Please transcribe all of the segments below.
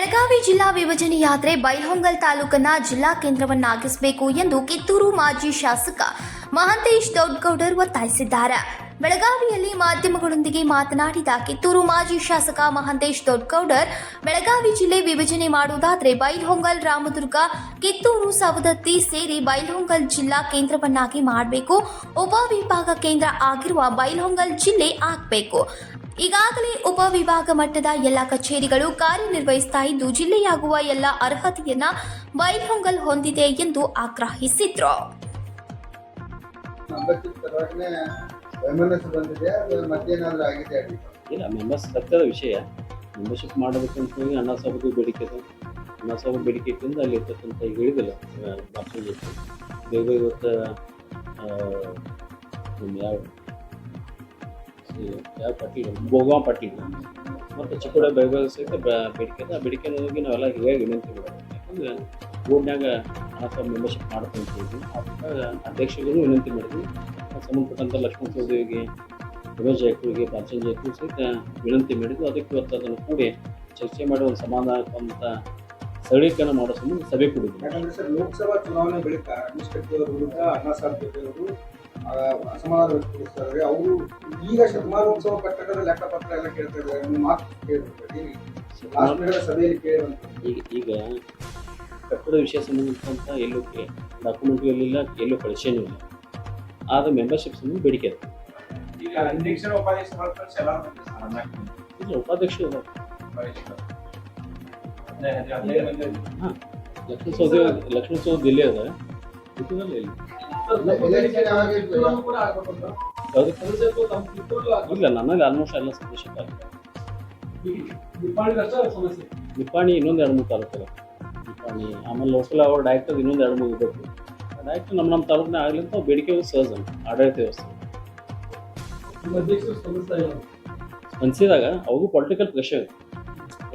ಬೆಳಗಾವಿ ಜಿಲ್ಲಾ ವಿಭಜನೆ ಯಾತ್ರೆ ಬೈಲಹೊಂಗಲ್ ತಾಲೂಕನ್ನ ಜಿಲ್ಲಾ ಕೇಂದ್ರವನ್ನಾಗಿಸಬೇಕು ಎಂದು ಕಿತ್ತೂರು ಮಾಜಿ ಶಾಸಕ ಮಹಂತೇಶ್ ದೊಡ್ಡಗೌಡರ್ ಒತ್ತಾಯಿಸಿದ್ದಾರೆ. ಬೆಳಗಾವಿಯಲ್ಲಿ ಮಾಧ್ಯಮಗಳೊಂದಿಗೆ ಮಾತನಾಡಿದ ಕಿತ್ತೂರು ಮಾಜಿ ಶಾಸಕ ಮಹಂತೇಶ್ ದೊಡ್ಡಗೌಡರ್, ಬೆಳಗಾವಿ ಜಿಲ್ಲೆ ವಿಭಜನೆ ಮಾಡುವುದಾದರೆ ಬೈಲ್ಹೊಂಗಲ್ ರಾಮದುರ್ಗ, ಕಿತ್ತೂರು ಸವದತ್ತಿ ಸೇರಿ ಬೈಲ್ಹೊಂಗಲ್ ಜಿಲ್ಲಾ ಕೇಂದ್ರವನ್ನಾಗಿ ಮಾಡಬೇಕು. ಉಪವಿಭಾಗ ಕೇಂದ್ರ ಆಗಿರುವ ಬೈಲ್ಹೊಂಗಲ್ ಜಿಲ್ಲೆ ಆಗಬೇಕು. ಈಗಾಗಲೇ ಉಪವಿಭಾಗ ಮಟ್ಟದ ಎಲ್ಲ ಕಚೇರಿಗಳು ಕಾರ್ಯನಿರ್ವಹಿಸ್ತಾ ಇದ್ದು ಜಿಲ್ಲೆಯಾಗುವ ಎಲ್ಲ ಅರ್ಹತೆಯನ್ನ ಬೈಹೊಂಗಲ್ ಹೊಂದಿದೆ ಎಂದು ಆಗ್ರಹಿಸಿದ್ರು. ಇಲ್ಲ ಮೆಂಬರ್ಸ್ ಸತ್ಯದ ವಿಷಯ. ಮೆಂಬರ್ಶಿಪ್ ಮಾಡಬೇಕಂತ ಹೇಳಿ ಅಣ್ಣ ಸಾಹೇಬ್ ಬೇಡಿಕೆ ಇದೆ. ಅಣ್ಣ ಸಾಹೇಬ್ ಬೇಡಿಕೆ ಇಟ್ಟಿಂದ ಅಲ್ಲಿ ಇರ್ತಕ್ಕಂಥ ಹೇಳಿದಿಲ್ಲ ಭಾಷಣ ಜೊತೆ. ಬೇಗ ಇವತ್ತು ಯಾವ ಯಾವ ಪಟ್ಟಿ ಗೋವಾ ಪಾಟೀಲ್ ಮತ್ತು ಚಿಕ್ಕೋಡ ಬೈಬಲ್ ಸಹಿತ ಬೇಡಿಕೆ ಆ ಬೇಡಿಕೆ ಹೋಗಿ ನಾವೆಲ್ಲ ಹೀಗಾಗಿ ವಿನಂತಿ ಮಾಡೋದು. ಯಾಕಂದ್ರೆ ಬೋರ್ಡ್ನಾಗ ಆತ ಮೆಂಬರ್ಶಿಪ್ ಮಾಡ್ಕೊಂತೀವಿ ಅದಕ್ಕೆ ಅಧ್ಯಕ್ಷರಿಗೂ ವಿನಂತಿ ಮಾಡಿದ್ವಿ. ಸಂಬಂಧಪಟ್ಟಂಥ ಲಕ್ಷ್ಮಣ ಚೌಧರಿಗೆ ರಮೇಶ್ ಜಾಯಕೂರಿಗೆ ಪಾರ್ಚನ್ ಜಾಯಕೂರು ಸಹಿತ ವಿನಂತಿ ಮಾಡಿದ್ದು ಅದಕ್ಕೆ ಇವತ್ತು ಅದನ್ನು ಕೂಡಿ ಚರ್ಚೆ ಮಾಡಿ ಒಂದು ಸಮಾಧಾನಕ್ಕಂಥ ಸರಳೀಕರಣ ಮಾಡೋ ಸಂಬಂಧ ಸಭೆ ಕೂಡಿದ್ವಿ ಯಾಕಂದರೆ ಸರ್, ಲೋಕಸಭಾ ಚುನಾವಣೆ ಬಳಿಕ ಅವರ ವಿರುದ್ಧ ಸಾಹೇಬ್ ಅವರು ಅಸಮಾಧಾನ ವ್ಯಕ್ತಪಡಿಸ್ತಾರೆ. ಅವರು ಈಗ ಶತಮಾನೋತ್ಸವ ಕಟ್ಟಡದ ಲೆಕ್ಕಪತ್ರ ಎಲ್ಲ ಕೇಳ್ತಾ ಇದ್ದಾರೆ ನಿಮ್ಮ ಮಾತು ಕೇಳಿರ್ತಾರೆ ಲಾಸ್ಟ್ ಮಿನಿಟ್ ಸಭೆಯಲ್ಲಿ ಕೇಳುವಂತ ಈಗ ಈಗ ಕಟ್ಟಡ ವಿಷಯ ಸಂಬಂಧಿಸಿದಂಥ ಎಲ್ಲೂ ಡಾಕ್ಯುಮೆಂಟ್ ಇರಲಿಲ್ಲ ಎಲ್ಲೂ ಕಳಿಸೇನೂ ಇಲ್ಲ. ಆದ ಮೆಂಬರ್ಶಿಪ್ ಸಂಬಂಧ ಬೇಡಿಕೆ ಇದೆ. ಈಗ ಅಧ್ಯಕ್ಷರ ಉಪಾಧ್ಯಕ್ಷ ಹೊರತು ಚಲಾವಣೆ ಇಲ್ಲ ಉಪಾಧ್ಯಕ್ಷರು ಇದಾರೆ. ಲಕ್ಷ್ಮಣ ಸೌದಿ ಲಕ್ಷ್ಮಣ ಸೌದಿ ಇಲ್ಲೇ ಅದ ಇಲ್ಲಿ. ಇಲ್ಲ, ನನ್ನಲ್ಲಿ ಆಲ್ಮೋಸ್ಟ್ ಎಲ್ಲ ಸದಸ್ಯ ನಿಪ್ಪಾಣಿ ಇನ್ನೊಂದು ಎರಡು ಮೂರು ತಾಲೂಕು ನಿಪ್ಪಾಣಿ, ಆಮೇಲೆ ಲೋಕಲ್ ಅವ್ರ ಡೈರೆಕ್ಟರ್ ಇನ್ನೊಂದು ಎರಡು ಮೂರು ಇದ್ದು ಡೈರೆಕ್ಟ್ ನಮ್ಮ ನಮ್ಮ ತಾಲೂಕಿನ ಆಗಲಿ ಅಂತ ಬೇಡಿಕೆ ಸಹಜ ಆಡಳಿತ ವ್ಯವಸ್ಥೆ. ಅನ್ಸಿದಾಗ ಅವಾಗೂ ಪೊಲಿಟಿಕಲ್ ಪ್ರೆಷರ್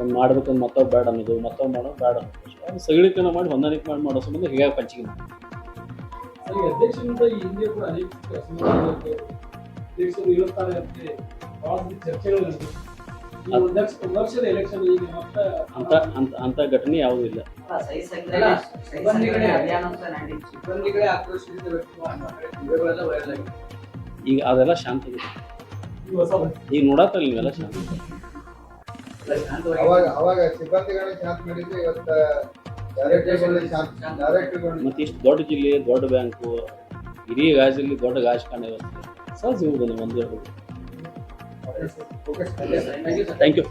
ಒಂದು ಮಾಡ್ಬೇಕಂದ್ರೆ ಮತ್ತೊಬ್ಬ ಬೇಡ ಅನ್ನೋದು ಮತ್ತೊಬ್ಬ ಮಾಡೋದು ಬೇಡ ಅನ್ನೋದು ಸಗಳಿಕೆ ಮಾಡಿ ಹೊಂದಾಣಿಕೆ ಮಾಡಿ ಮಾಡೋ ಸಂಬಂಧ ಹೀಗಾಗಿ ಪಂಚಿಗೆ ಮಾಡಿ ಅಧ್ಯಕ್ಷರಿಂದ ಈ ಹಿಂದೆ ಕೂಡ ಅನೇಕ ಅಸಮಾಧಾನಗಳು ಅಧ್ಯಕ್ಷರು ಇರುತ್ತಾರೆ ಅಂತ ಬಹಳ ಚರ್ಚೆಗಳು ನಡೆದಿದೆ. ವರ್ಷದ ಎಲೆಕ್ಷನ್ ಮತ್ತೆ ಅಂತ ಅಂತ ಅಂತ ಘಟನೆ ಯಾವುದೂ ಇಲ್ಲ. ಈಗ ಅದೆಲ್ಲ ಶಾಂತ ಇದೆ ಈ ಹೊಸ ಈಗ ನೋಡತ್ತಲ್ಲ ನೀವೆಲ್ಲ ಶಾಂತ. ಅವಾಗ ಅವಾಗ ಸಿಬ್ಬಂದಿಗಳೇ ಶಾಂತ ಮಾಡಿದ್ರೆ ಇವತ್ತು ಮತ್ತು ಇಷ್ಟು ದೊಡ್ಡ ಜಿಲ್ಲೆ ದೊಡ್ಡ ಬ್ಯಾಂಕು ಇಡೀ ಗಾಜಲ್ಲಿ ದೊಡ್ಡ ಗಾಜ್ ವ್ಯವಸ್ಥೆ. ಸಹಜ ಇವುದನ್ನು ಒಂದು ಫೋಕಸ್ ಥ್ಯಾಂಕ್ ಯು